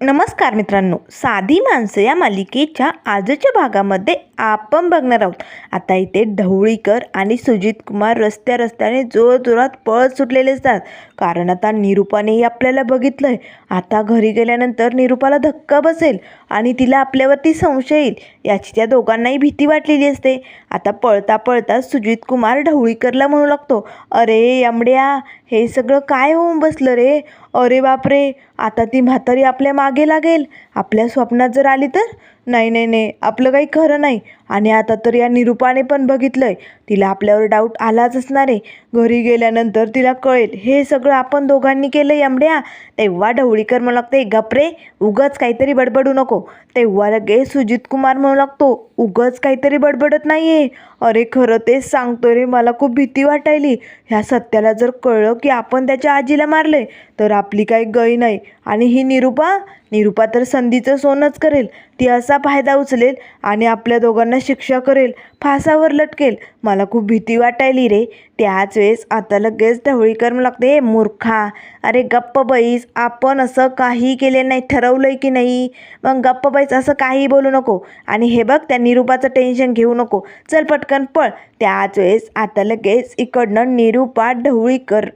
नमस्कार मित्रांनो साधी माणसं या मालिकेच्या आजच्या भागामध्ये आपण बघणार आहोत. आता इथे ढवळीकर आणि सुजित कुमार रस्त्या रस्त्याने जोरजोरात पळत सुटलेले असतात कारण आता निरूपानेही आपल्याला बघितलंय. आता घरी गेल्यानंतर निरूपाला धक्का बसेल आणि तिला आपल्यावरती संशय येईल. याची त्या दोघांनाही भीती वाटलेली असते. आता पळता पळता सुजित कुमार ढवळीकरला म्हणू लागतो अरे यमड्या हे सगळं काय होऊन बसलं रे? अरे बापरे आता ती म्हातारी आपल्या मागे लागेल. आपल्या स्वप्नात जर आली तर? नाही नाही नाही आपलं काही खरं नाही. आणि आता तर या निरूपाने पण बघितलंय. तिला आपल्यावर डाऊट आलाच असणार. आहे घरी गेल्यानंतर तिला कळेल हे सगळं आपण दोघांनी केलं यमड्या तेव्हा ढवळीकर म्हणू लागते गपरे उगाच काहीतरी बडबडू नको. तेव्हा लगेच सुजित कुमार म्हणू लागतो उगाच काहीतरी बडबडत नाहीये. अरे खरं तेच सांगतो रे मला खूप भीती वाटायली. ह्या सत्याला जर कळलं की आपण त्याच्या आजीला मारले तर आपली काही गय नाही. आणि ही निरूपा? निरूपा तर संधीचं सोनच करेल. ती असा फायदा उचलेल आणि आपल्या दोघांना शिक्षा करेल फासावर लटकेल. मला खूप भीती वाटायली रे. त्याच वेळेस आता लगेच ढवळीकर म्हणू लागते. मूर्खा. अरे गप्प आपण असं काही केले नाही ठरवलंय की नाही? मग गप्प असं काही बोलू नको. आणि हे बघ त्या निरूपाचं टेन्शन घेऊ नको. चल पटकन पळ. त्याच वेळेस आता लगेच इकडनं निरूपा ढवळीकर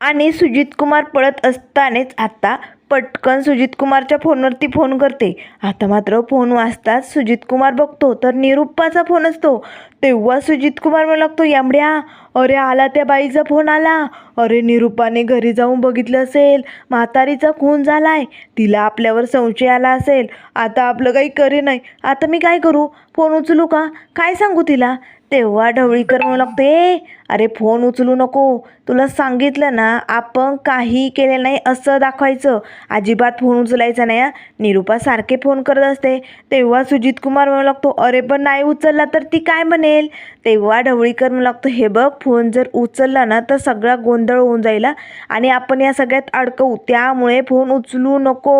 आणि सुजित कुमार पळत असतानाच आता पटकन सुजित कुमारच्या फोनवरती फोन करते. आता मात्र फोन वाजताच सुजित कुमार बघतो तर निरुप्पाचा फोन असतो. तेव्हा सुजित कुमार म्हणू लागतो यामड्या अरे आला त्या बाईचा फोन आला. अरे निरुपाने घरी जाऊन बघितलं असेल म्हातारीचा खून झालाय तिला आपल्यावर संशय आला असेल. आता आपलं काही करे नाही. आता मी काय करू? फोन उचलू का? काय सांगू तिला? तेव्हा ढवळीकर म्हणू लागते "ए, अरे फोन उचलू नको. तुला सांगितलं ना आपण काही केले नाही असं दाखवायचं. अजिबात फोन उचलायचा नाही हा. निरूपा सारखे फोन करत असते. तेव्हा सुजित कुमार म्हणू लागतो अरे पण नाही उचलला तर ती काय म्हणे म्हणेल तेव्हा ढवळीकर म्हणू लागतो. हे बघ फोन जर उचलला ना तर सगळा गोंधळ होऊन जाईल आणि आपण या सगळ्यात अडकवू. त्यामुळे फोन उचलू नको.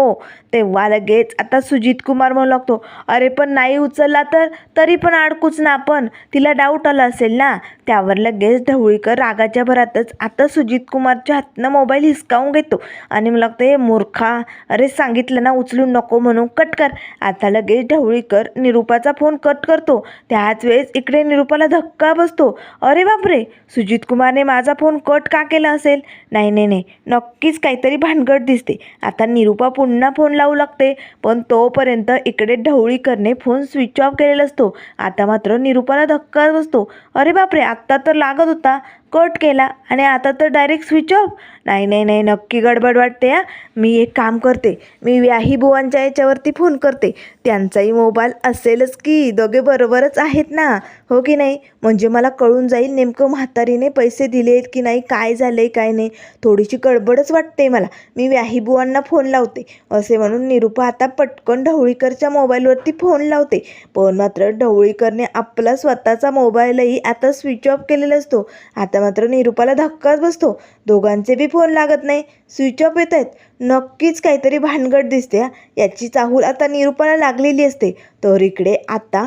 तेव्हा लगेच आता सुजित कुमार म्हणू लागतो अरे पण नाही उचलला तर? तरी पण अडकूच ना आपण. तिला डाऊट आला असेल ना? त्यावर लगेच ढवळीकर रागाच्या भरातच आता सुजित कुमारच्या हातनं मोबाईल हिसकावून घेतो. आणि मला लागतं हे मूर्खा अरे सांगितलं ना उचलू नको म्हणून. कट कर. आता लगेच ढवळीकर निरूपाचा फोन कट करतो. त्याच वेळेस इकडे निरूपाला धक्का बसतो. अरे बापरे! सुजित कुमारने माझा फोन कट का केला असेल? नाही नाही नाही. नक्कीच काहीतरी भानगड दिसते. आता निरूपा पुन्हा फोन लावू लागते. पण तोपर्यंत इकडे ढवळी करणे फोन स्विच ऑफ केलेला असतो. आता मात्र निरूपाला धक्का बसतो. अरे बापरे आत्ता तर लागत होता. कट केला आणि आता तर डायरेक्ट स्विच ऑफ नाही नाही नाही नक्की गडबड वाटते हा. मी एक काम करते. मी व्याही बुवांच्या याच्यावरती फोन करते. त्यांचाही मोबाईल असेलच की दोघे बरोबरच आहेत ना. हो की नाही? म्हणजे मला कळून जाईल नेमकं म्हातारीने पैसे दिले आहेत की नाही काय झालं आहे काय नाही. थोडीशी गडबडच वाटते मला. मी व्याही बुवांना फोन लावते. असे म्हणून निरूपा आता पटकन ढवळीकरच्या मोबाईलवरती फोन लावते. पण मात्र ढवळीकरने आपला स्वतःचा मोबाईलही आता स्विच ऑफ केलेला असतो आता मात्र निरूपाला धक्काच बसतो. दोघांचे बी फोन लागत नाही. स्विच ऑफ येत आहेत. नक्कीच काहीतरी भानगड दिसते याची चाहूल आता निरूपाला लागलेली असते. तर इकडे आता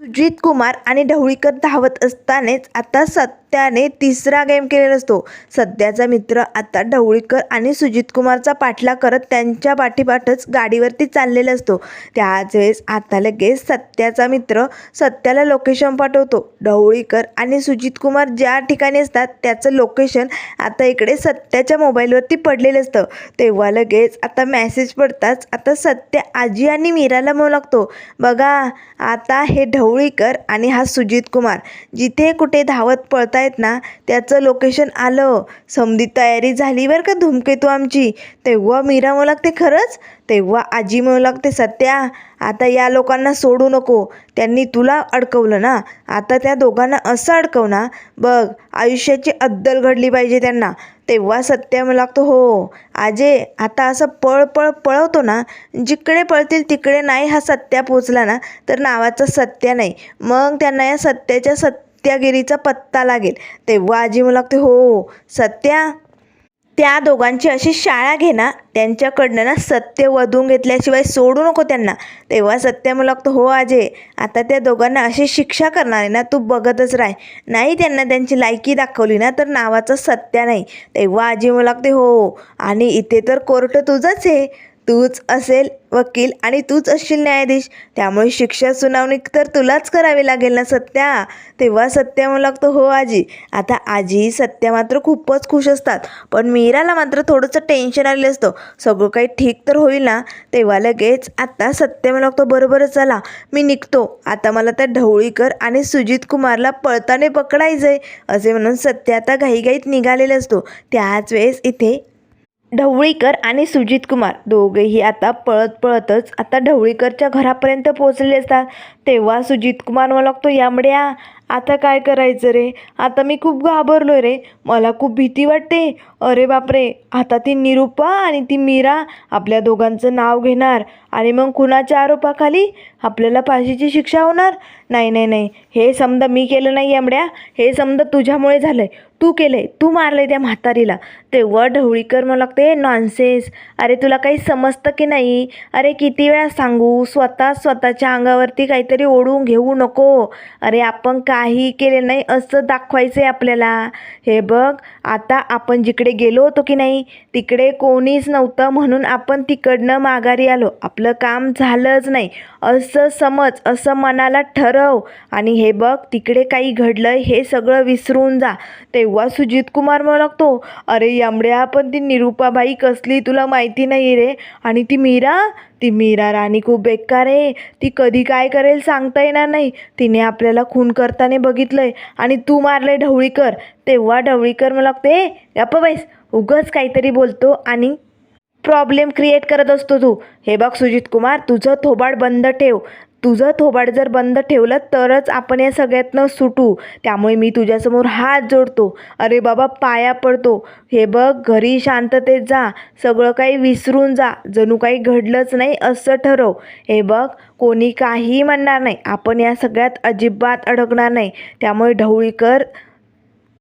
सुजित कुमार आणि ढवळीकर धावत असतानाच आता सत त्याने तिसरा गेम केलेला असतो. सध्याचा मित्र आता ढवळीकर आणि सुजित कुमारचा पाठला करत त्यांच्या पाठीपाठच गाडीवरती चाललेला असतो. त्याच वेळेस आता लगेच सत्याचा मित्र सत्याला लोकेशन पाठवतो. ढवळीकर आणि सुजित कुमार ज्या ठिकाणी असतात त्याचं लोकेशन आता इकडे सत्याच्या मोबाईलवरती पडलेलं असतं. तेव्हा लगेच आता मेसेज पडताच आता सत्य आजी आणि मीराला म्हणू लागतो बघा आता हे ढवळीकर आणि हा सुजित कुमार जिथे कुठे धावत आहेत ना त्याचं लोकेशन आलं. समधी तयारी झाली बरं का धूमकेतू आमची. तेव्हा मीरा म्हणू लागते खरंच? तेव्हा आजी म्हणू लागते सत्या आता या लोकांना सोडू नको. त्यांनी तुला अडकवलं ना. आता त्या दोघांना असं अडकव ना. बघ आयुष्याची अद्दल घडली पाहिजे त्यांना. तेव्हा सत्य म्हणू लागतो हो आजे आता असं पळ पळ पळवतो ना. जिकडे पळतील तिकडे नाही हा सत्या पोचला ना तर नावाचा सत्य नाही. मग त्यांना या सत्याच्या सत्या सत्यागिरीचा पत्ता लागेल. तेव्हा आजी मला लागते हो, हो सत्या त्या दोघांची अशी शाळा घे ना. त्यांच्याकडनं ना सत्य वधून घेतल्याशिवाय सोडू नको त्यांना. तेव्हा सत्य मला लागतं हो आजे आता त्या दोघांना अशी शिक्षा करणार आहे ना तू बघतच राह. नाही त्यांना त्यांची लायकी दाखवली ना तर नावाचं सत्य नाही. तेव्हा आजी मला लागते हो, हो आणि इथे तर कोर्ट तुझंच आहे. तूच असेल वकील आणि तूच असशील न्यायाधीश. त्यामुळे शिक्षा सुनावणी तर तुलाच करावी लागेल ना सत्या? तेव्हा सत्या म्हणू लागतो हो आजी. आता आजी सत्या मात्र खूपच खुश असतात. पण मीराला मात्र थोडंसं टेन्शन आलेलं असतं. सगळं काही ठीक तर होईल ना? तेव्हा लगेच आता सत्य म्हणू लागतो बरोबरच चला मी निघतो. आता मला त्या ढवळीकर आणि सुजित कुमारला पळताने पकडायचं आहे असे म्हणून सत्य आता घाईघाईत निघालेला असतो. त्याच वेळेस इथे ढवळीकर आणि सुजित कुमार दोघेही आता पळत पळतच आता ढवळीकरच्या घरापर्यंत पोहोचले असतात. तेव्हा सुजित कुमार मला लागतो यामड्या आता काय करायचं रे? आता मी खूप घाबरलो रे. मला खूप भीती वाटते. अरे बापरे आता ती निरुपा आणि ती मीरा आपल्या दोघांचं नाव घेणार आणि मग कुणाच्या आरोपाखाली आपल्याला फाशीची शिक्षा होणार? नाही नाही नाही. हे समजा मी केलं नाही यामड्या हे समजा तुझ्यामुळे झालं आहे तू केले तू मारले त्या म्हातारीला. तेव्हा ढवळीकर मला लागते नॉनसेन्स अरे तुला काही समजतं की नाही? अरे किती वेळा सांगू? स्वतः स्वतःच्या अंगावरती काहीतरी ओढून घेऊ नको. अरे आपण काही केले नाही असं दाखवायचं आहे आपल्याला. हे बघ आता आपण जिकडे गेलो होतो की नाही तिकडे कोणीच नव्हतं म्हणून आपण तिकडनं माघारी आलो. आपलं काम झालंच नाही. असं समज असं मनाला ठरव. आणि हे बघ तिकडे काही घडलं हे सगळं विसरून जा. तेव्हा सुजित कुमार म्हणतो लागतो अरे यामड्या पण ती निरुपाबाई कसली तुला माहिती नाही रे. आणि ती मीरा? ती मीरा राणी खूप बेकार आहे. ती कधी काय करेल सांगता येणार नाही. तिने आपल्याला खून करताना बघितलंय. आणि तू मारलंय ढवळीकर. तेव्हा ढवळीकर मला लागते गप्प बैस. उगच काहीतरी बोलतो आणि प्रॉब्लेम क्रिएट करत असतो तू. हे बघ सुजित कुमार तुझं थोबाड बंद ठेव. तुझं थोबाड जर बंद ठेवलं तरच आपण या सगळ्यातनं सुटू. त्यामुळे मी तुझ्यासमोर हात जोडतो. अरे बाबा पाया पडतो. हे बघ घरी शांततेत जा. सगळं काही विसरून जा. जणू काही घडलंच नाही असं ठरव. हे बघ कोणी काही म्हणणार नाही. आपण या सगळ्यात अजिबात अडकणार नाही. त्यामुळे ढवळीकर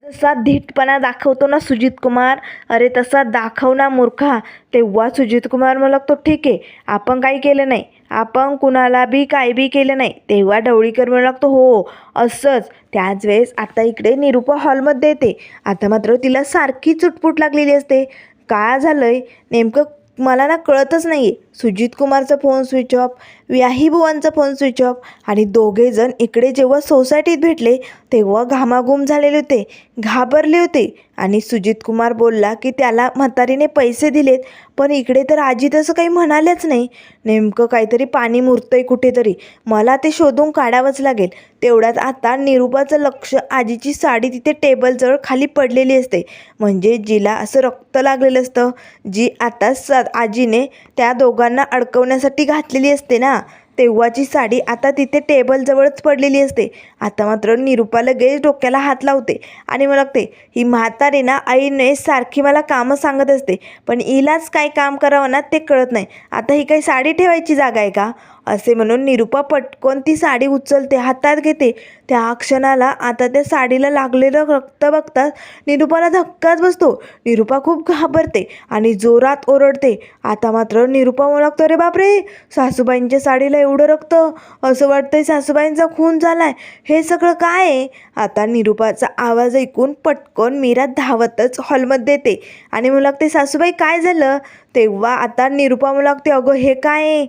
जसा धीटपणा दाखवतो ना सुजित कुमार अरे तसा दाखव ना मूर्खा. तेव्हा सुजित कुमार मला ठीक आहे आपण काही केलं नाही. आपण कुणाला बी काय बी केलं नाही तेव्हा ढवळीकर म्हणू लागतो हो असंच. त्याच वेळेस आता इकडे निरुपा हॉलमध्ये येते. आता मात्र तिला सारखी चुटपुट लागलेली असते. काय आहे नेमकं मला ना कळतच नाही आहे सुजित कुमारचा फोन स्विच ऑफ व्याही बुवांचा फोन स्विच ऑफ आणि दोघेजण इकडे जेव्हा सोसायटीत भेटले तेव्हा घामाघूम झालेले होते घाबरले होते. आणि सुजित कुमार बोलला की त्याला म्हातारीने पैसे दिलेत पण इकडे तर आजी तसं काही म्हणालेच नाही. नेमकं काहीतरी पाणी मुरतंय कुठेतरी. मला ते शोधून काढावंच लागेल. तेवढ्यात आता निरुपाचं लक्ष आजीची साडी तिथे टेबलजवळ खाली पडलेली असते. म्हणजे जिला असं रक्त लागलेलं असतं जी आता स आजीने त्या दोघांना अडकवण्यासाठी घातलेली असते ना. तेव्हाची साडी आता तिथे टेबलजवळच पडलेली असते. आता मात्र निरुपा लगेच डोक्याला हात लावते आणि मला लागते ही म्हातारी ना आईने सारखी मला कामं सांगत असते. पण हिलाच काय काम करावं ना ते कळत नाही. आता ही काही साडी ठेवायची जागा आहे का? असे म्हणून निरुपा पटकन ती साडी उचलते हातात घेते. त्या क्षणाला आता त्या साडीला लागलेलं रक्त बघताच निरुपाला धक्काच बसतो. निरुपा खूप घाबरते आणि जोरात ओरडते. आता मात्र निरुपा ओळखतो रे बापरे! सासूबाईंच्या साडीला एवढं रक्त असं वाटतंय सासूबाईंचा खून झालाय. हे सगळं काय आहे? आता निरुपाचा आवाज ऐकून पटकन मीरा धावतच हॉलमध्ये येते आणि म्हणू लागते सासूबाई काय झालं? तेव्हा आता निरुपा म्हणू लागते अगं हे काय आहे?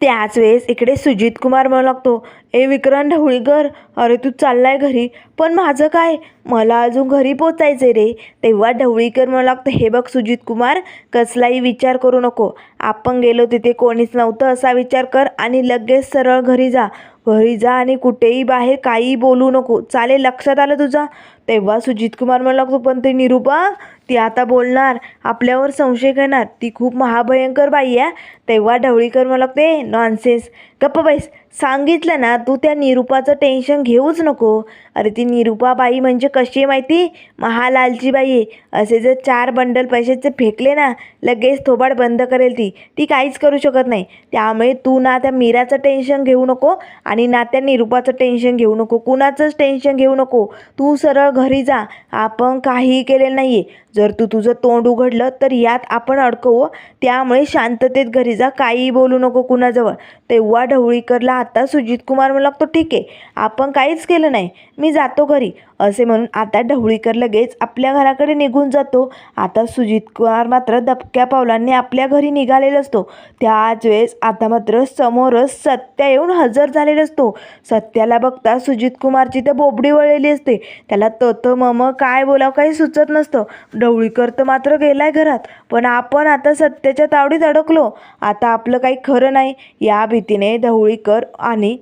त्याच वेळेस इकडे सुजित कुमार म्हणू लागतो ए विक्रांत ढवळीकर अरे तू चाललाय घरी पण माझं काय? मला अजून घरी पोचायचं रे. तेव्हा ढवळीकर म्हणू लागतं हे बघ सुजित कुमार कसलाही विचार करू नको. आपण गेलो तिथे कोणीच नव्हतं असा विचार कर आणि लगेच सरळ घरी जा. घरी जा आणि कुठेही बाहेर काहीही बोलू नको. चालेल लक्षात आलं तुझा? तेव्हा सुजित कुमार म्हणू लागतो पण ते निरुपा ती आता बोलणार आपल्यावर संशय घेणार. ती खूप महाभयंकर बाई आहे. तेव्हा ढवळीकर मला लागते नॉनसेन्स गप्प बाईस सांगितलं ना तू त्या निरुपाचं टेन्शन घेऊच नको. अरे ती निरुपा बाई म्हणजे कशी आहे माहिती? महालालची बाई आहे. असे जर चार बंडल पैशाचे फेकले ना लगेच थोबाड बंद करेल ती. ती काहीच करू शकत नाही. त्यामुळे तू ना त्या मीराचं टेन्शन घेऊ नको आणि ना त्या निरुपाचं टेन्शन घेऊ नको. कुणाचंच टेन्शन घेऊ नको. तू सरळ घरी जा. आपण काहीही केलेलं नाही आहे जर तू तुझं तोंड उघडलं तर यात आपण अडकवू हो. त्यामुळे शांततेत घरी जा. काहीही बोलू नको कुणाजवळ. तेव्हा ढवळीकरला आता सुजित कुमार म्हणू लागतो ठीक आहे आपण काहीच केलं नाही. मी जातो घरी. असे म्हणून आता ढवळीकर लगेच आपल्या घराकडे निघून जातो. आता सुजित कुमार मात्र दबक्या पावलांनी आपल्या घरी निघालेला असतो. त्याच वेळेस आता मात्र समोरच सत्या येऊन हजर झालेला असतो. सत्याला बघता सुजित कुमारची तर बोबडी वळलेली असते. त्याला तत मम काय बोलावं काही सुचत नसतं. ढवळीकर तर मात्र गेलाय घरात. पण आपण आता सत्याच्या तावडीत अडकलो. आता आपलं काही खरं नाही. या भीतीने ढवळीकर आणि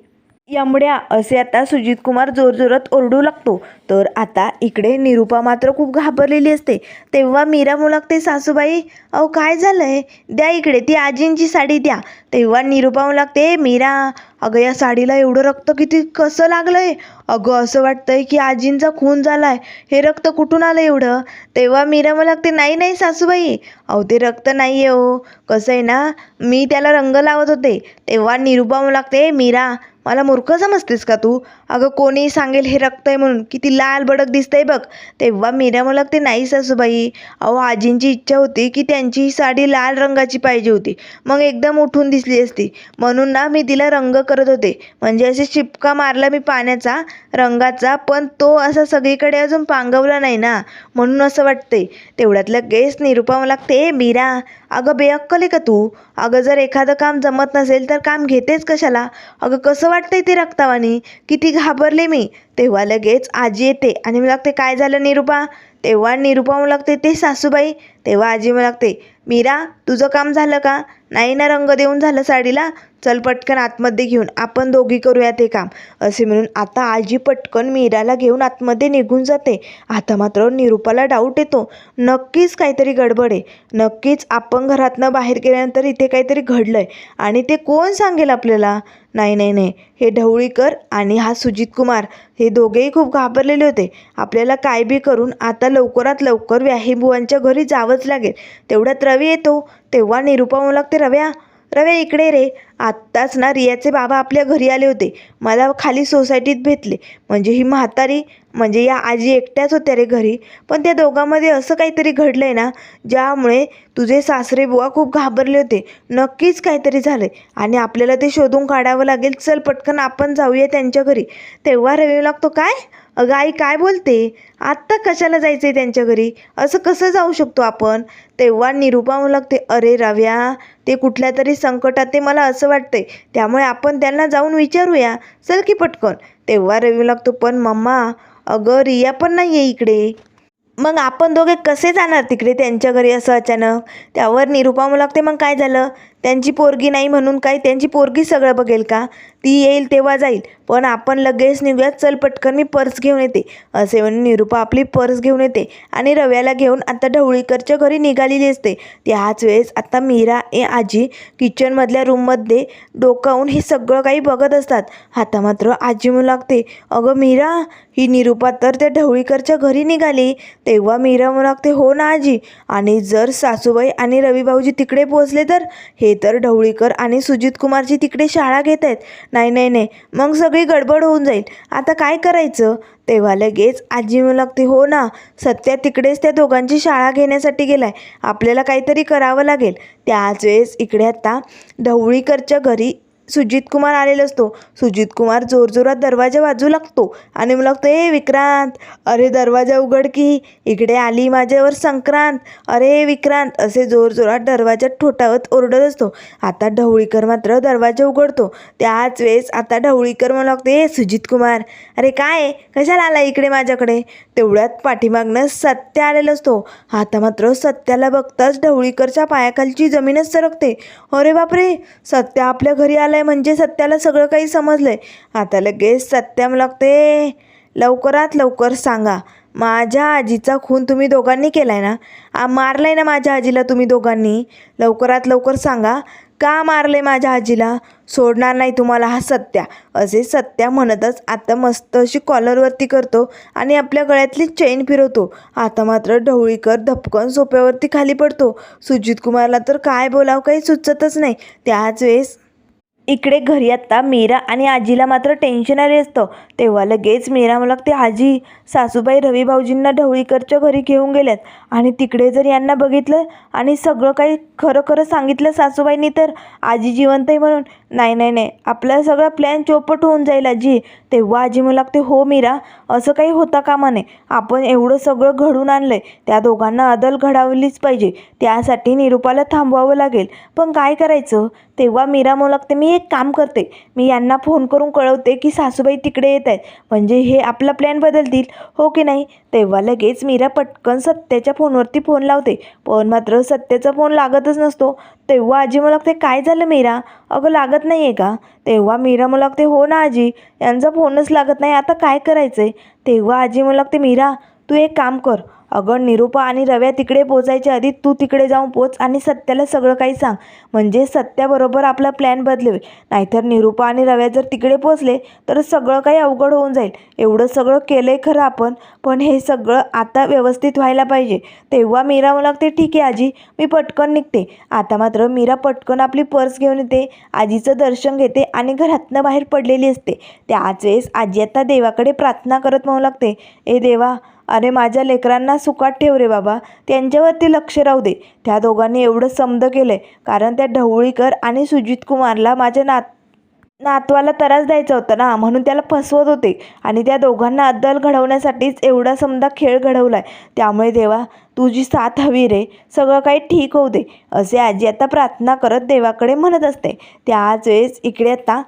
यमड्या असे आता सुजित कुमार जोरजोरात ओरडू लागतो. तर आता इकडे निरुपा मात्र खूप घाबरलेली असते. तेव्हा मीरा मुलागते सासूबाई अहो काय झालं आहे द्या इकडे ती आजींची साडी द्या. तेव्हा निरुपा मुलागते मीरा अगं या साडीला एवढं रक्त किती कसं लागलंय? अगं असं वाटतंय की आजींचा खून झालाय. हे रक्त कुठून आलं एवढं? तेव्हा मीरा मला लागते नाही नाही सासूबाई. अहो ते रक्त नाही आहे हो. कसं आहे ना मी त्याला रंग लावत होते. तेव्हा निरुपा मला लागते मीरा मला मूर्ख समजतेस का तू? अगं कोणी सांगेल हे रक्त आहे म्हणून. किती लाल बडक दिसतंय बघ. तेव्हा मीरा मला लागते नाही सासूबाई. अहो आजींची इच्छा होती की त्यांची ही साडी लाल रंगाची पाहिजे होती. मग एकदम उठून दिसली असती. म्हणून ना मी तिला रंग करत होते. म्हणजे असे शिपका मारला मी पाण्याचा रंगाचा पण तो असा सगळीकडे अजून पांगवला नाही ना म्हणून असं वाटते. तेवढ्यात गेस निरुपा मला लागते मीरा अगं बेअक्कल आहे का तू? अगं जर एखादं काम जमत नसेल तर काम घेतेच कशाला? अगं कसं वाटतंय ते रक्तावानी? किती घाबरले मी. तेव्हा लगेच आजी येते आणि मला लागते काय झालं निरुपा तेव्हा निरुपा मला लागते ते सासूबाई. तेव्हा आजी मला लागते मीरा तुझं काम झालं का? नाही ना रंग देऊन झालं साडीला चल पटकन आतमध्ये घेऊन आपण दोघी करूया ते काम. असे म्हणून आता आजी पटकन मीराला घेऊन आतमध्ये निघून जाते. आता मात्र निरुपाला डाऊट येतो. नक्कीच काहीतरी गडबड आहे. नक्कीच आपण घरातनं बाहेर गेल्यानंतर इथे काहीतरी घडलं आहे आणि ते कोण सांगेल आपल्याला? नाही नाही नाही. हे ढवळीकर आणि हा सुजित कुमार हे दोघेही खूप घाबरलेले होते. आपल्याला काय बी करून आता लवकरात लवकर व्याहीबुवांच्या घरी जावंच लागेल. तेवढ्यात रवी येतो. तेव्हा निरुपा म्हणू लागते रव्या रव्या इकडे रे. आत्ताच ना रियाचे बाबा आपल्या घरी आले होते. मला खाली सोसायटीत भेटले. म्हणजे ही म्हातारी म्हणजे या आजी एकट्याच होत्या रे घरी. पण त्या दोघांमध्ये असं काहीतरी घडलं आहे ना ज्यामुळे तुझे सासरे बुवा खूप घाबरले होते. नक्कीच काहीतरी झालं आहे आणि आपल्याला ते शोधून काढावं लागेल. चल पटकन आपण जाऊया त्यांच्या घरी. तेव्हा रवी लागतो काय? अगं आई काय बोलते? आत्ता कशाला जायचं आहे त्यांच्या घरी? असं कसं जाऊ शकतो आपण? तेव्हा निरुपा म्हणू लागते अरे रव्या ते कुठल्या तरी संकटात ते मला असं असं वाटतंय. त्यामुळे आपण त्यांना जाऊन विचारूया. चल की पटकन. तेव्हा रवी लागतो पण मम्मा अगं रिया पण नाही आहे इकडे. मग आपण दोघे कसे जाणार तिकडे? त्यांच्या घरी असं अचानक? त्यावर निरुपा म्हणू लागते. मग काय झालं? त्यांची पोरगी नाही म्हणून काय? त्यांची पोरगी सगळं बघेल का? ती येईल तेव्हा जाईल. पण आपण लगेच निघूयात. चल पटकन मी पर्स घेऊन येते. असे म्हणून निरुपा आपली पर्स घेऊन येते आणि रव्याला घेऊन आता ढवळीकरच्या घरी निघालेली असते. त्याच वेळेस आता मीरा ए आजी किचनमधल्या रूममध्ये डोकावून हे सगळं काही बघत असतात. आता मात्र आजी म्हणू लागते अगं मीरा ही निरुपा तर त्या ढवळीकरच्या घरी निघाली. तेव्हा मीरा म्हणू लागते हो ना आजी. आणि जर सासूबाई आणि रवी भाऊजी तिकडे पोहोचले तर? हे तर ढवळीकर आणि सुजित कुमारची तिकडे शाळा घेत आहेत. नाही नाही नाही. मग सगळी गडबड होऊन जाईल. आता काय करायचं? तेव्हा लगेच आजी म्हणू लागते हो ना सत्या तिकडेच त्या दोघांची शाळा घेण्यासाठी गेलाय. आपल्याला काहीतरी करावं लागेल. त्याच वेळेस इकडे आता ढवळीकरच्या घरी सुजित कुमार आलेला असतो. सुजित कुमार जोरजोरात दरवाजा वाजू लागतो आणि मला लागतो ए विक्रांत! अरे दरवाजा उघड की. इकडे आली माझ्यावर संक्रांत. अरे विक्रांत! असे जोरजोरात दरवाजात ठोठावत ओरडत असतो. आता ढवळीकर मात्र दरवाजा उघडतो. त्याच वेळेस आता ढवळीकर मला लागतो ए सुजित कुमार अरे काय कशाला आला इकडे माझ्याकडे? तेवढ्यात पाठीमागनं सत्य आलेला असतो. आता मात्र सत्याला बघताच ढवळीकरच्या पायाखालची जमीनच सरकते. अरे बापरे! सत्या आपल्या घरी आला आलाय म्हणजे सत्याला सगळं काही समजलंय. आता लगेच सत्या मला लागते लवकरात लवकर सांगा. माझ्या आजीचा खून तुम्ही दोघांनी केला आहे ना? आ आहे ना माझ्या आजीला तुम्ही दोघांनी? लवकरात लवकर सांगा. का मारले माझ्या आजीला? सोडणार नाही तुम्हाला हा सत्या. असे सत्या म्हणतच आता मस्त अशी कॉलरवरती करतो आणि आपल्या गळ्यातली चेन फिरवतो. आता मात्र ढवळीकर धपकन सोप्यावरती खाली पडतो. सुजित कुमारला तर काय बोलावं काही सुचतच नाही. त्याच वेळेस इकडे घरी आत्ता मीरा आणि आजीला मात्र टेन्शन आले असतं. तेव्हा लगेच मीरा मला ते आजी सासूबाई रवी भाऊजींना ढवळीकरच्या घरी घेऊन गेल्यात आणि तिकडे जर यांना बघितलं आणि सगळं काही खरं खरं सांगितलं सासूबाईंनी तर आजी जिवंत आहे म्हणून. नाही नाही नाही आपला सगळा प्लॅन चौपट होऊन जाईल आजी. तेव्हा आजी मला लागते हो मीरा असं काही होता कामा नये. आपण एवढं सगळं घडून आणलंय. त्या दोघांना अदल घडावलीच पाहिजे. त्यासाठी निरूपाला थांबवावं लागेल. पण काय करायचं? तेव्हा मीरा म्हणू लागते मी एक काम करते. मी यांना फोन करून कळवते की सासूबाई तिकडे येत आहेत. म्हणजे हे आपला प्लॅन बदलतील. हो की नाही? तेव्हा लगेच मीरा पटकन सत्याच्या फोनवरती फोन लावते. पण मात्र सत्याचा फोन लागतच नसतो. तेव्हा आजी मला लागते काय झालं मीरा? अगं लागत नाही आहे का? तेव्हा मीरा मला लागते हो ना आजी. यांचा फोनच लागत नाही. आता काय करायचं आहे तेव्हा आजी मला लागते मीरा तू एक काम कर. अगं निरूपा आणि रव्या तिकडे पोचायच्या आधी तू तिकडे जाऊन पोच आणि सत्याला सगळं काही सांग. म्हणजे सत्याबरोबर आपला प्लॅन बदलेल नाहीतर निरूपा आणि रव्या जर तिकडे पोचले तर सगळं काही अवघड होऊन जाईल. एवढं सगळं केलं आहे खरं आपण पण हे सगळं आता व्यवस्थित व्हायला पाहिजे. तेव्हा मीरा मला लागते ठीक आहे आजी मी पटकन निघते. आता मात्र मीरा पटकन आपली पर्स घेऊन येते आजीचं दर्शन घेते आणि घरातनं बाहेर पडलेली असते. त्याच वेळेस आजी आता देवाकडे प्रार्थना करत म्हणू लागते. ए देवा अरे माझ्या लेकरांना सुखात ठेव रे बाबा त्यांच्यावरती लक्ष राहू दे. त्या दोघांनी एवढं समद केलं आहे कारण त्या ढवळीकर आणि सुजित कुमारला माझ्या नात नातवाला त्रास द्यायचा होता ना म्हणून त्याला फसवत होते. आणि त्या दोघांना अद्दल घडवण्यासाठीच एवढा समजा खेळ घडवला आहे त्यामुळे देवा तुझी साथ हवी रे सगळं काही ठीक होऊ दे असे आजी आता प्रार्थना करत देवाकडे म्हणत असते. त्याच वेळेस इकडे आता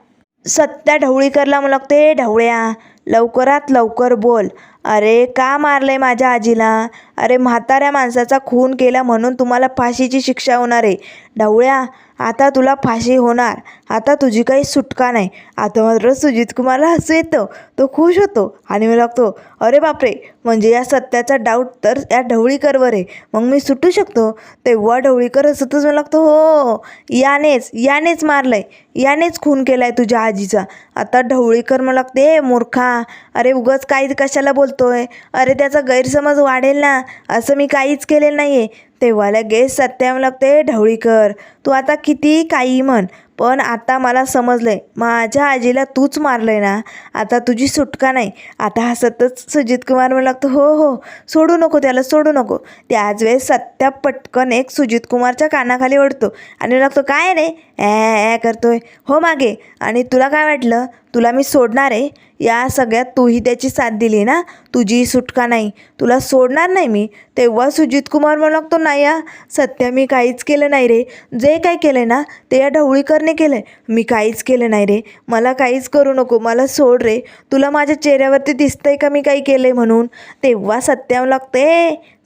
सत्या ढवळीकरला मला लागते ढवळ्या लवकरात लवकर बोल. अरे का मारलंय माझ्या आजीला? अरे म्हाताऱ्या माणसाचा खून केला म्हणून तुम्हाला फाशीची शिक्षा होणार आहे. ढवळ्या आता तुला फाशी होणार. आता तुझी काही सुटका नाही. आता मात्र सुजित कुमारला हसू येतं. तो खुश होतो आणि मी लागतो अरे बापरे म्हणजे या सत्याचा डाऊट तर या ढवळीकरवर आहे. मग मी सुटू शकतो? तेव्हा ढवळीकर हसतच मला लागतो हो यानेच यानेच मारलं आहे यानेच खून केला आहे तुझ्या आजीचा. आता ढवळीकर मला लागते मूर्खा अरे उगाच काही कशाला बोलतो आहे अरे त्याचा गैरसमज वाढेल ना असं मी काहीच केलेलं नाही आहे तेव्हा सत्या सत्याम लागते ढवळीकर तू आता किती काही म्हण पण आता मला समजलं आहे माझ्या आजीला तूच मारलं आहे ना. आता तुझी सुटका नाही. आता हसतच सुजित कुमार मला लागतो हो हो सोडू नको त्याला सोडू नको. त्याच वेळेस सत्या पटकन एक सुजित कुमारच्या कानाखाली ओढतो आणि लागतो काय रे? ॲ ॲ करतोय. हो मागे. आणि तुला काय वाटलं? तुला मी सोडणार आहे? या सगळ्यात तूही त्याची साथ दिली ना. तुझी सुटका नाही. तुला सोडणार नाही मी. तेव्हा सुजित कुमार म्हणू लागतो नाही या सत्या मी काहीच केलं नाही रे. जे काही केलं ना ते या ढवळीकरने केलं मी काहीच केलं नाही रे. मला काहीच करू नको. मला सोड रे. तुला माझ्या चेहऱ्यावरती दिसतंय का मी काही केलं आहे म्हणून? तेव्हा सत्याम लागते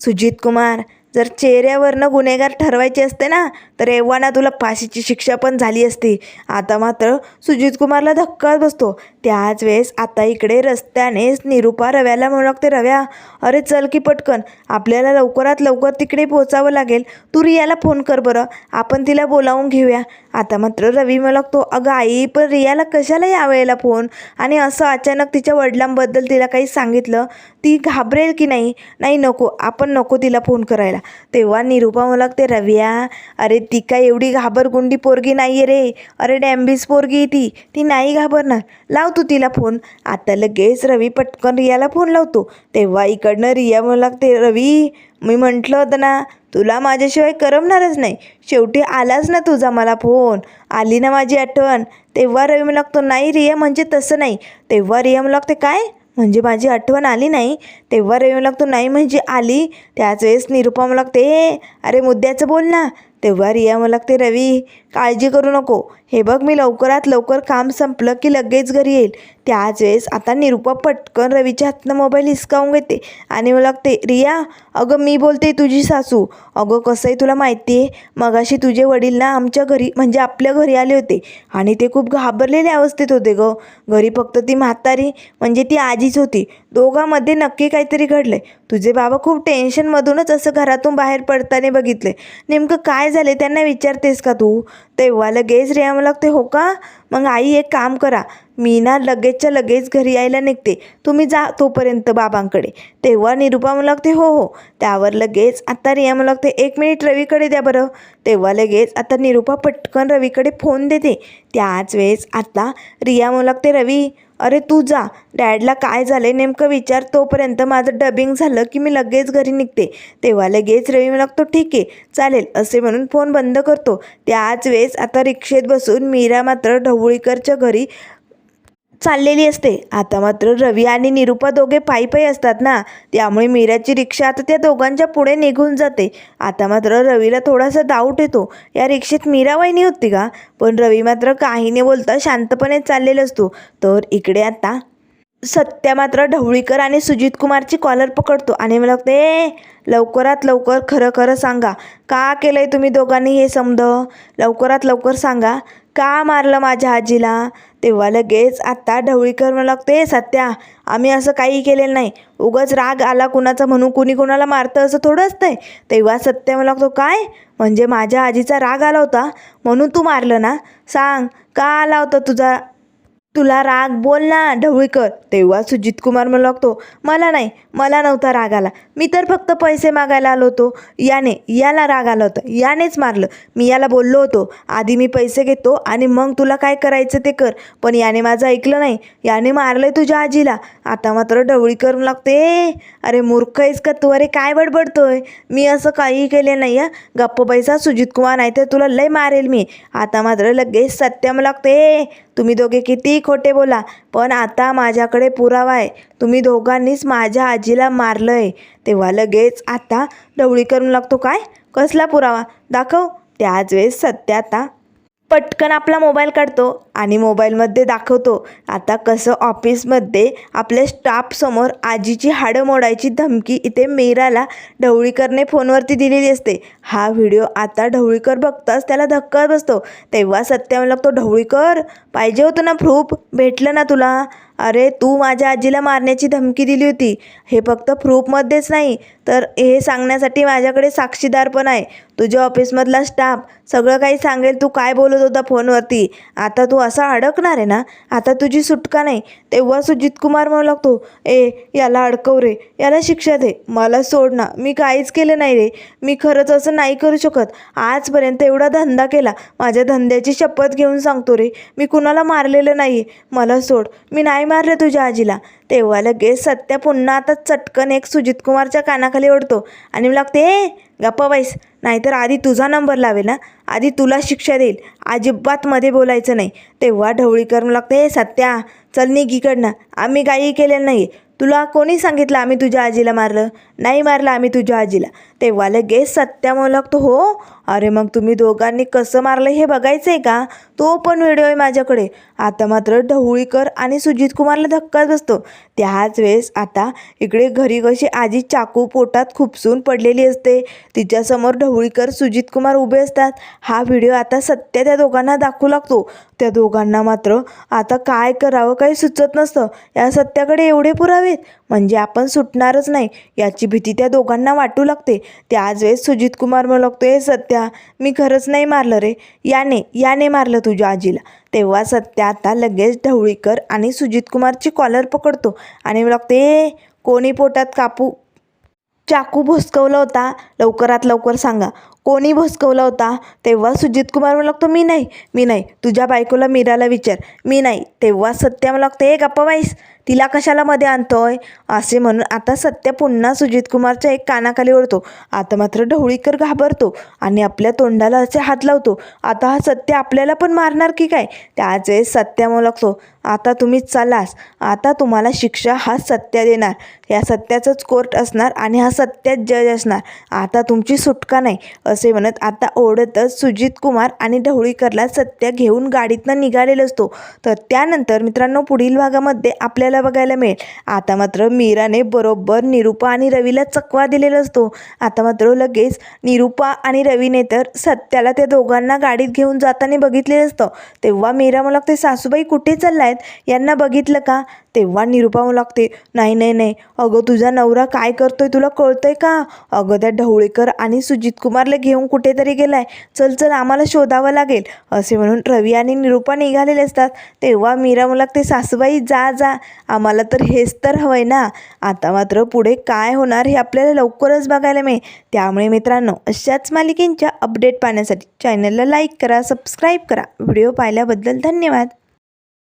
सुजित कुमार जर चेहऱ्यावरनं गुन्हेगार ठरवायचे असते ना तर एव्हा ना तुला फाशीची शिक्षा पण झाली असती. आता मात्र सुजित कुमारला धक्काच बसतो. त्याच वेळेस आता इकडे रस्त्यानेच निरुपा रव्याला म्हणू लागते रव्या अरे चल की पटकन आपल्याला लवकरात लवकर तिकडे पोचावं लागेल. तू रियाला फोन कर बरं. आपण तिला बोलावून घेऊया. आता मात्र रवी मला लागतो अगं आई पण रियाला कशाला यावेळेला फोन आणि असं अचानक तिच्या वडिलांबद्दल तिला काही सांगितलं ती घाबरेल की नाही? नाही नको आपण नको तिला फोन करायला. तेव्हा निरूपा मला लागते रविया अरे ती काय एवढी घाबरगुंडी पोरगी नाही आहे रे. अरे डॅम्बीस पोरगी ती ती नाही घाबरणार. लाव तू तिला फोन आता लगेच रवी पटकन रियाला फोन लावतो. तेव्हा इकडनं रिया मला लागते रवी मी म्हटलं होतं ना तुला माझ्याशिवाय करमणारच नाही. शेवटी आलाच ना तुझा मला फोन. आली ना माझी आठवण. तेव्हा रवी मला लागतो नाही रियम म्हणजे तसं नाही. तेव्हा रियम लागते काय? म्हणजे माझी आठवण आली नाही? तेव्हा रवी मला लागतो नाही म्हणजे आली. त्याच वेळेस निरुपा लागते अरे मुद्द्याचं बोल ना. तेव्हा रिया मला लागते रवी काळजी करू नको. हे बघ मी लवकरात लवकर काम संपलं की लगेच घरी येईल. त्याच वेळेस आता निरुपा पटकन रवीच्या हातनं मोबाईल हिसकावून घेते आणि मला लागते रिया अगं मी बोलते तुझी सासू. अगं कसं आहे तुला माहिती आहे मगाशी तुझे वडील ना आमच्या घरी म्हणजे आपल्या घरी आले होते आणि ते खूप घाबरलेल्या अवस्थेत होते गं. घरी फक्त ती म्हातारी म्हणजे ती आजीच होती. दोघांमध्ये नक्की काहीतरी घडलंय. तुझे बाबा खूप टेन्शनमधूनच असं घरातून बाहेर पडताना बघितले नेमकं काय झाले त्यांना विचारतेस का तू? तेव्हा लगेच रिया मला लागते हो का? मग आई एक काम करा. मी ना लगेचच्या लगेच घरी यायला निघते. तुम्ही जा तोपर्यंत बाबांकडे. तेव्हा निरुपा मला लागते हो हो. त्यावर लगेच आता रिया मला लागते एक मिनिट रवीकडे द्या बरं. तेव्हा लगेच आता निरुपा पटकन रवीकडे फोन देते. त्याच वेळेस आता रिया मला लागते रवी अरे तू जा. डॅडला काय झालं नेमकं विचार. तोपर्यंत माझं डबिंग झालं की मी लगेच घरी निघते. तेव्हा लगेच रवी मला लागतो ठीक आहे. चालेल असे म्हणून फोन बंद करतो. त्याच वेळेस आता रिक्षेत बसून मीरा मात्र ढवळीकरच्या घरी चाललेली असते. आता मात्र रवी आणि निरुपा दोघे पायी पायी असतात ना त्यामुळे मीराची रिक्षा आता त्या दोघांच्या पुढे निघून जाते. आता मात्र रवीला थोडासा डाऊट येतो. या रिक्षेत मीरा वहिनी होती का? पण रवी मात्र काही नाही बोलता शांतपणे चाललेला असतो. तर इकडे आता सत्या मात्र ढवळीकर आणि सुजित कुमारची कॉलर पकडतो आणि मला वाटतं ए लवकरात लवकर खरं खरं सांगा. का केलं आहे तुम्ही दोघांनी हे समज? लवकरात लवकर सांगा. का मारलं माझ्या आजीला? तेव्हा लगेच आत्ता ढवळीकर मला लागते सत्या. आम्ही असं काही केलेलं नाही. उगाच राग आला कुणाचा म्हणून कुणी कुणाला मारतं असं थोडं असतंय तेव्हा सत्या मला लागतो काय? म्हणजे माझ्या आजीचा राग आला होता? म्हणून तू मारलं ना? सांग का आला होता तुझा तुला राग बोल ना ढवळीकर. तेव्हा सुजित कुमार मला लागतो मला नाही मला नव्हता राग आला. मी तर फक्त पैसे मागायला आलो होतो. याने याला राग आला होता. यानेच मारलं. मी याला बोललो होतो आधी मी पैसे घेतो आणि मग तुला काय करायचं ते कर. पण याने माझं ऐकलं नाही. याने मारलंय तुझ्या आजीला. आता मात्र ढवळीकर म्हणू लागते "ए, अरे मूर्ख आहेस का तू? अरे काय बडबडतोय? मी असं काही केले नाही आहे गप्प पैसा सुजित कुमार नाही तर तुला लय मारेल मी. आता मात्र लगेच सत्य लागते तुम्ही दोघे कितीही खोटे बोला पण आता माझ्याकडे पुरावा आहे. तुम्ही दोघांनीच माझ्या आजीला मारलं आहे तेव्हा लगेच आता ढवळी करून लागतो काय? कसला पुरावा? दाखव. त्याच वेळेस सत्य आता पटकन आपला मोबाईल काढतो. आणि मोबाईलमध्ये दाखवतो. आता कसं ऑफिसमध्ये आपल्या स्टाफसमोर आजीची हाडं मोडायची धमकी इथे मीराला ढवळीकरने फोनवरती दिलेली असते. हा व्हिडिओ आता ढवळीकर बघताच त्याला धक्का बसतो. तेव्हा सत्याला लागतो ढवळीकर पाहिजे होतं ना प्रूफ? भेटलं ना तुला? अरे तू माझ्या आजीला मारण्याची धमकी दिली होती. हे फक्त प्रूफमध्येच नाही तर हे सांगण्यासाठी माझ्याकडे साक्षीदार पण आहे. तुझ्या ऑफिसमधला स्टाफ सगळं काही सांगेल. तू काय बोलत होता फोनवरती? आता तू असा अडकणार आहे ना आता तुझी सुटका नाही तेव्हा सुजित कुमार म्हणू लागतो ए याला अडकव रे याला शिक्षा दे मला सोड ना मी काहीच केलं नाही रे मी खरंच असं नाही करू शकत आजपर्यंत एवढा धंदा केला माझ्या धंद्याची शपथ घेऊन सांगतो रे मी कुणाला मारलेलं नाही मला सोड मी नाही मारलं तुझ्या आजीला तेव्हा लगेच सत्या पुन्हा आता चटकन एक सुजित कुमारच्या कानाखाली ओढतो आणि मला लागते ए गप्पा बाईस नाहीतर आधी तुझा नंबर लावेल ना आधी तुला शिक्षा देईल. अजिबात मध्ये बोलायचं नाही. तेव्हा ढवळीकर मला लागते हे सत्या चल निघीकडनं आम्ही काही केलेलं नाही तुला कोणी सांगितलं आम्ही तुझ्या आजीला मारलं? नाही मारलं आम्ही तुझ्या आजीला. तेव्हा लगेच सत्या म्हणू लागतो हो. अरे मग तुम्ही दोघांनी कसं मारलं हे बघायचं आहे का? तो पण व्हिडिओ आहे माझ्याकडे. आता मात्र ढवळीकर आणि सुजित कुमारला धक्काच बसतो. त्याच वेळेस आता इकडे घरी कशी आजी चाकू पोटात खुपसून पडलेली असते. तिच्यासमोर ढवळीकर सुजित कुमार उभे असतात. हा व्हिडिओ आता सत्य त्या दोघांना दाखवू लागतो. त्या दोघांना मात्र आता काय करावं काही सुचत नसतं. या सत्याकडे एवढे पुरावेत? म्हणजे आपण सुटणारच नाही. याची भीती त्या दोघांना वाटू लागते. त्याच वेळेस सुजित कुमार म्हणू लागतो ए सत्या मी खरंच नाही मारलं रे. याने याने मारलं तुझ्या आजीला. तेव्हा सत्या आता लगेच ढवळीकर आणि सुजितकुमारची कॉलर पकडतो आणि लागते कोणी पोटात कापू? चाकू भुसकवला होता. लवकरात लवकर सांगा कोणी भुसकवला होता? तेव्हा सुजित कुमार म्हणू लागतो मी नाही मी नाही. तुझ्या बायकोला मीराला विचार. मी नाही. तेव्हा सत्या म्हणू लागतं हे गप्पा बाईस तिला कशाला मध्ये आणतोय? असे म्हणून आता सत्य पुन्हा सुजित कुमारच्या एक कानाखाली ओढतो. आता मात्र ढवळीकर घाबरतो आणि आपल्या तोंडाला असे हात लावतो. आता हा सत्य आपल्याला पण मारणार की काय? त्याच वेळेस सत्या म्हणू लागतो आता तुम्ही चलास. आता तुम्हाला शिक्षा हा सत्य देणार. या सत्याचाच कोर्ट असणार आणि हा सत्याच जज असणार. आता तुमची सुटका नाही. असे म्हणत आता ओढतच सुजित कुमार आणि ढवळीकरला सत्य घेऊन गाडीतनं निघालेला असतो. तर त्यानंतर मित्रांनो पुढील भागामध्ये आपल्याला बघायला मिळेल. आता मात्र मीराने बरोबर निरुपा आणि रवीला चकवा दिलेला असतो. आता मात्र लगेच निरुपा आणि रवीने तर सत्याला त्या दोघांना गाडीत घेऊन जाताना बघितलेलं असतं. तेव्हा मीरा मला लागते सासूबाई कुठे चाललायत? यांना बघितलं का? तेव्हा निरुपा लागते नाही नाही नाही अगं तुझा नवरा काय करतोय तुला कळतंय का? अगं त्या ढवळीकर आणि सुजित कुमारला घेऊन कुठेतरी गेलाय. चल चल आम्हाला शोधावं लागेल. असे म्हणून रवी आणि निरुपा निघालेले असतात. तेव्हा मीरा म्हणू लागते सासूबाई जा जा. आम्हाला तर हेच तर हवंय ना. आता मात्र पुढे काय होणार हे आपल्याला लवकरच बघायला मिळेल. त्यामुळे मित्रांनो अशाच मालिकेंच्या अपडेट पाहण्यासाठी चॅनलला लाईक करा सबस्क्राईब करा. व्हिडिओ पाहिल्याबद्दल धन्यवाद.